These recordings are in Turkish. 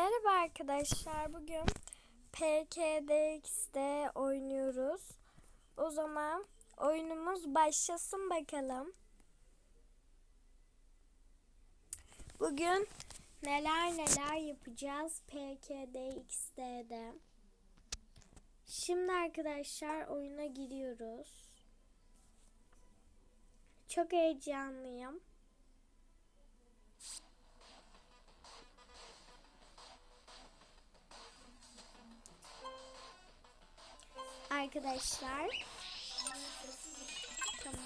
Merhaba arkadaşlar. Bugün PKDX'de oynuyoruz. O zaman oyunumuz başlasın bakalım. Bugün neler neler yapacağız PKDX'de. Şimdi arkadaşlar oyuna giriyoruz. Çok heyecanlıyım. Arkadaşlar. Tamam.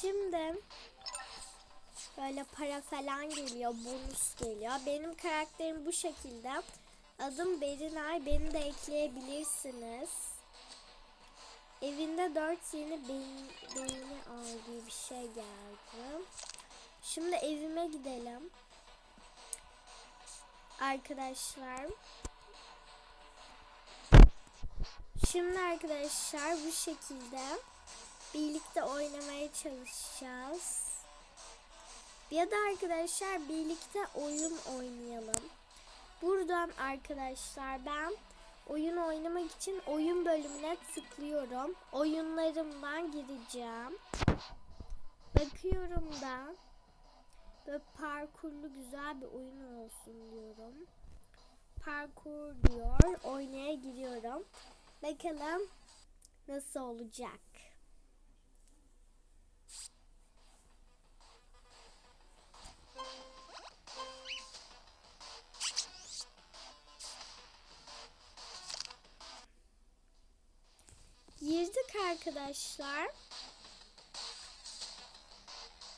Şimdi böyle para falan geliyor, bonus geliyor. Benim karakterim bu şekilde. Adım Berinay, beni de ekleyebilirsiniz. Evinde dört yeni beyin, beyni aldığı bir şey geldi. Şimdi evime gidelim. Arkadaşlar. Şimdi arkadaşlar bu şekilde birlikte oynamaya çalışacağız. Ya da arkadaşlar birlikte oyun oynayalım. Buradan arkadaşlar ben oyun oynamak için oyun bölümüne tıklıyorum. Oyunlarımdan gireceğim. Bakıyorum da böyle parkurlu güzel bir oyun olsun diyorum. Parkur diyor. Oynaya giriyorum. Bakalım nasıl olacak. Girdik arkadaşlar.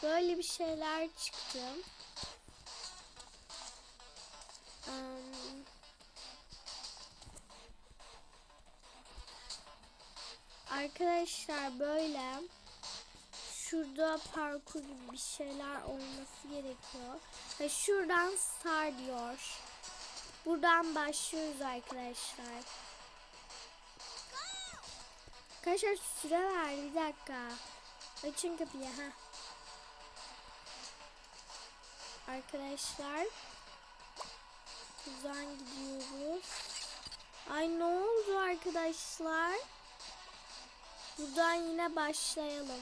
Böyle bir şeyler çıktı. Um, Arkadaşlar böyle şurada parkur gibi bir şeyler olması gerekiyor. Ve şuradan star diyor. Buradan başlıyoruz arkadaşlar. Arkadaşlar süre ver bir dakika. Açın kapıyı ha. Arkadaşlar buradan gidiyoruz. Ay ne oldu arkadaşlar? Buradan yine başlayalım.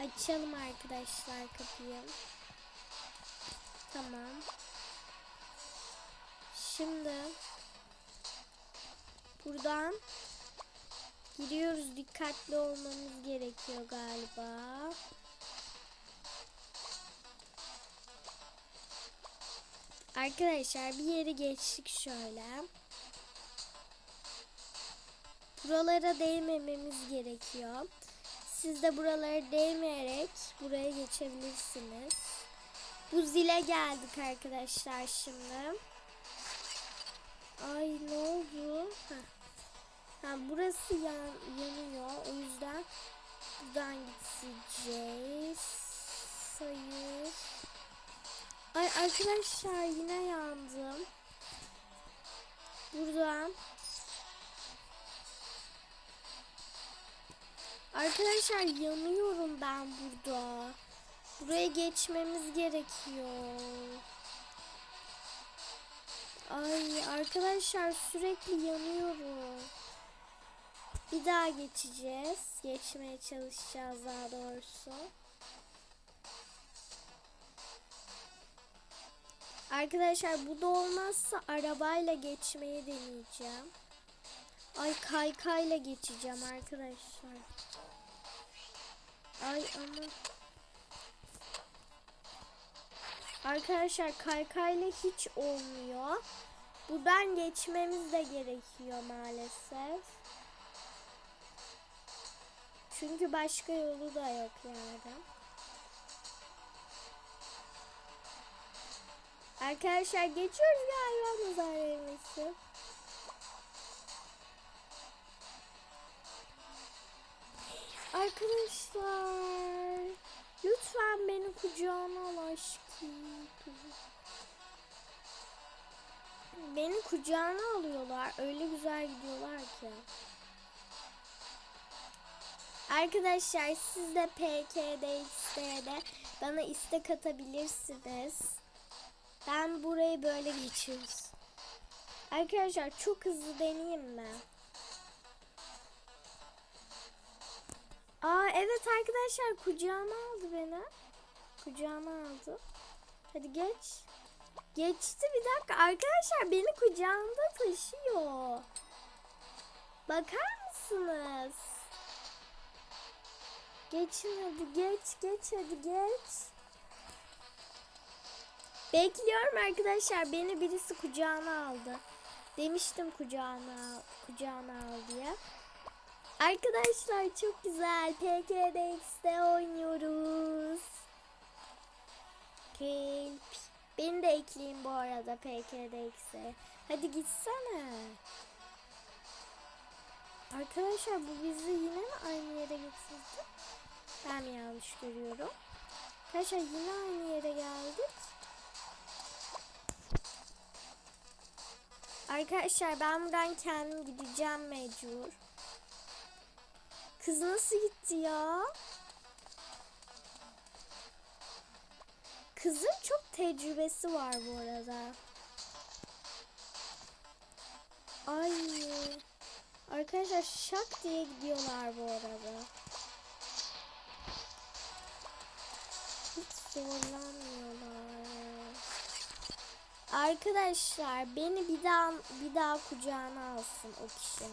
Açalım arkadaşlar kapıyı. Tamam. Şimdi buradan giriyoruz. Dikkatli olmamız gerekiyor galiba. Arkadaşlar bir yeri geçtik şöyle. Buralara değmememiz gerekiyor. Siz de buralara değmeyerek buraya geçebilirsiniz. Bu zile geldik arkadaşlar şimdi. Ay ne oldu? Heh. Ha, burası yan, yanıyor. O yüzden buradan gideceğiz. Sayı. Ay arkadaşlar yine yandım. Buradan. Arkadaşlar yanıyorum ben burada. Buraya geçmemiz gerekiyor. Ay arkadaşlar sürekli yanıyorum. Bir daha geçeceğiz. Geçmeye çalışacağız daha doğrusu. Arkadaşlar bu da olmazsa arabayla geçmeyi deneyeceğim. Ay kaykayla geçeceğim arkadaşlar. Ay ama Arkadaşlar kaykayla hiç olmuyor. Buradan geçmemiz de gerekiyor maalesef. Çünkü başka yolu da yok yani. Arkadaşlar geçiyoruz galiba nazar değmesi. Arkadaşlar lütfen beni kucağına al aşkım. Beni kucağına alıyorlar. Öyle güzel gidiyorlar ki. Arkadaşlar siz de PK'de XD'de bana istek atabilirsiniz. Ben burayı böyle geçiyoruz. Arkadaşlar çok hızlı deneyeyim mi? Aa evet arkadaşlar kucağıma aldı beni. Kucağıma aldı. Hadi geç. Geçti bir dakika. Arkadaşlar beni kucağında taşıyor. Bakar mısınız? Geçin hadi geç geç hadi geç. Bekliyorum arkadaşlar. Beni birisi kucağına aldı. Demiştim kucağına kucağına al diye. Arkadaşlar çok güzel. PKDX'de oynuyoruz. Kelp. Beni de ekleyin bu arada PKDX'e. Hadi gitsene. Arkadaşlar bu bizi yine mi aynı yere getirdi? Ben mi yanlış görüyorum? Arkadaşlar yine aynı yere geldik. Arkadaşlar ben buradan kendim gideceğim mecbur. Kız nasıl gitti ya? Kızın çok tecrübesi var bu arada. Ay. Arkadaşlar şak diye gidiyorlar bu arada. Hiç zorlanmıyorlar. Arkadaşlar beni bir daha bir daha kucağına alsın o kişi.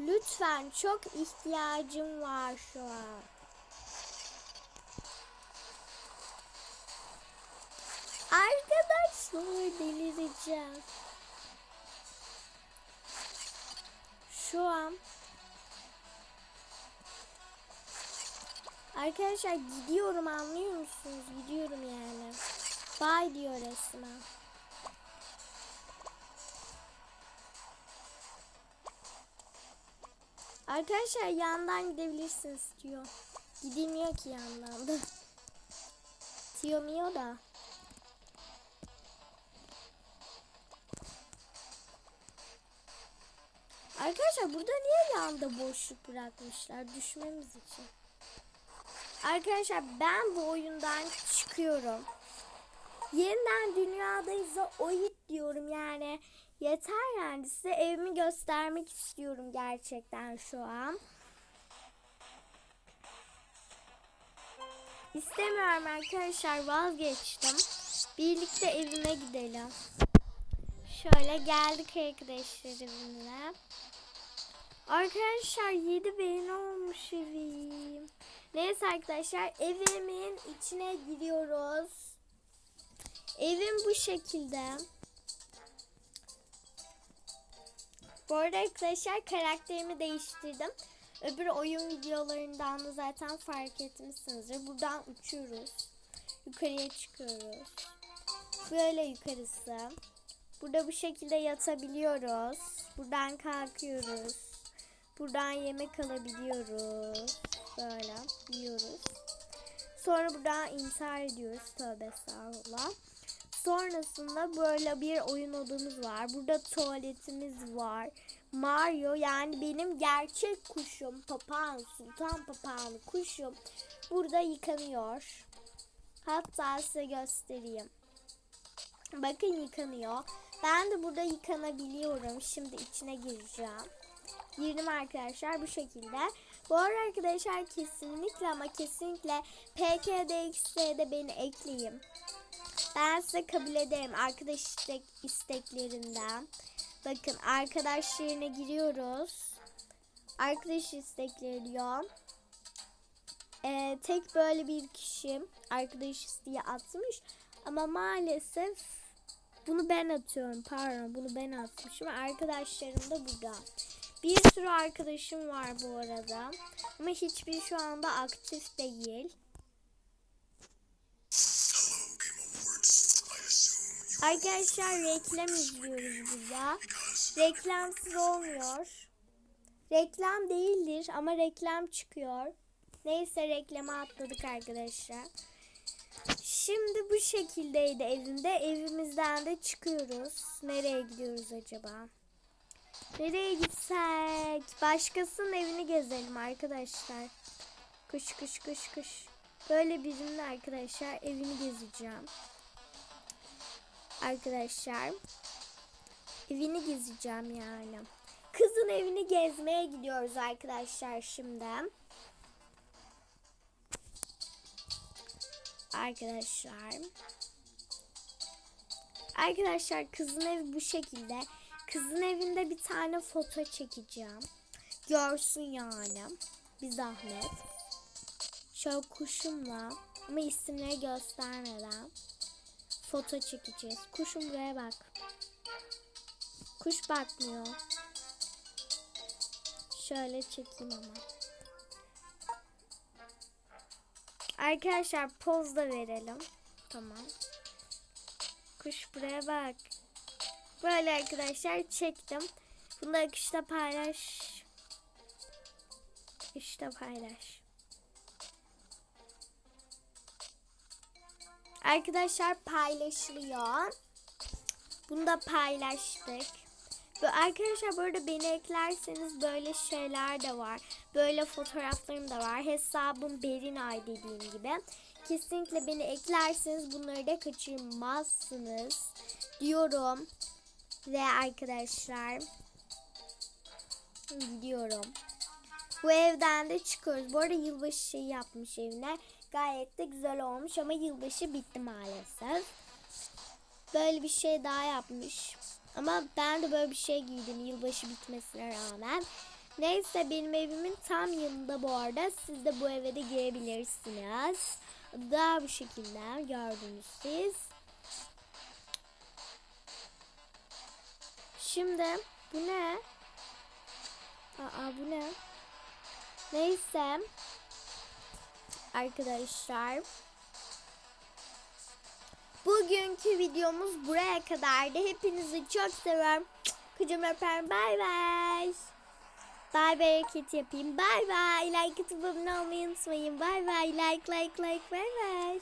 Lütfen çok ihtiyacım var şu an. Arkadaşlar delireceğim. Şu an Arkadaşlar gidiyorum anlıyor musunuz? Gidiyorum yani. Bye diyor resmen. Arkadaşlar yandan gidebilirsiniz diyor. Gidilmiyor ki yandan da. Tiyomiyor da. Arkadaşlar burada niye yanda boşluk bırakmışlar düşmemiz için? Arkadaşlar ben bu oyundan çıkıyorum. Yeniden dünyadayız da oyut diyorum yani. Yeter yani size evimi göstermek istiyorum gerçekten şu an. İstemiyorum arkadaşlar vazgeçtim. Birlikte evime gidelim. Şöyle geldik arkadaşlarımla. Arkadaşlar 7 beğeni olmuş evim. Neyse arkadaşlar evimin içine giriyoruz. Evim bu şekilde. Bu arada arkadaşlar karakterimi değiştirdim. Öbür oyun videolarından da zaten fark etmişsinizdir. Buradan uçuyoruz. Yukarıya çıkıyoruz. Böyle yukarısı. Burada bu şekilde yatabiliyoruz. Buradan kalkıyoruz. Buradan yemek alabiliyoruz. Böyle yiyoruz. Sonra buradan intihar ediyoruz. Tövbe estağfurullah. Sonrasında böyle bir oyun odamız var. Burada tuvaletimiz var. Mario yani benim gerçek kuşum papağan sultan papağanı kuşum burada yıkanıyor. Hatta size göstereyim. Bakın yıkanıyor. Ben de burada yıkanabiliyorum. Şimdi içine gireceğim. Girdim arkadaşlar bu şekilde. Bu arada arkadaşlar kesinlikle ama kesinlikle PKDX'de beni ekleyin. Ben size kabul ederim arkadaş istek, isteklerinden. Bakın arkadaş yerine giriyoruz. Arkadaş istekleri diyor. Ee, tek böyle bir kişi arkadaş isteği atmış. Ama maalesef bunu ben atıyorum. Pardon bunu ben atmışım. Arkadaşlarım da burada. Bir sürü arkadaşım var bu arada. Ama hiçbir şu anda aktif değil. Arkadaşlar reklam izliyoruz burada. Reklamsız olmuyor. Reklam değildir ama reklam çıkıyor. Neyse reklama atladık arkadaşlar. Şimdi bu şekildeydi evimde. Evimizden de çıkıyoruz. Nereye gidiyoruz acaba? Nereye gitsek? Başkasının evini gezelim arkadaşlar. Kış kış kış kış. Böyle birinin arkadaşlar evini gezeceğim. Arkadaşlar evini gezeceğim yani. Kızın evini gezmeye gidiyoruz arkadaşlar şimdi. Arkadaşlar. Arkadaşlar kızın evi bu şekilde. Kızın evinde bir tane foto çekeceğim. Görsün yani. Bir zahmet. Şöyle kuşumla ama isimleri göstermeden foto çekeceğiz. Kuşum buraya bak. Kuş bakmıyor. Şöyle çekeyim ama. Arkadaşlar poz da verelim. Tamam. Kuş buraya bak. Böyle arkadaşlar çektim. Bunu akışta paylaş. İşte paylaş. Arkadaşlar paylaşılıyor. Bunu da paylaştık. Ve arkadaşlar burada beni eklerseniz böyle şeyler de var. Böyle fotoğraflarım da var. Hesabım Berinay dediğim gibi. Kesinlikle beni eklerseniz bunları da kaçırmazsınız diyorum. Ve arkadaşlar gidiyorum. Bu evden de çıkıyoruz. Bu arada yılbaşı şeyi yapmış evine. Gayet de güzel olmuş ama yılbaşı bitti maalesef. Böyle bir şey daha yapmış. Ama ben de böyle bir şey giydim yılbaşı bitmesine rağmen. Neyse benim evimin tam yanında bu arada. Siz de bu eve de girebilirsiniz. Daha bu şekilde gördünüz siz. Şimdi bu ne? Aa bu ne? Neyse. Arkadaşlar. Bugünkü videomuz buraya kadardı. Hepinizi çok seviyorum. Kucum öper. Bay bay. Bay bay hareket yapayım. Bay bay. Like atıp abone olmayı unutmayın. Bay bay. Like like like. Bay bay.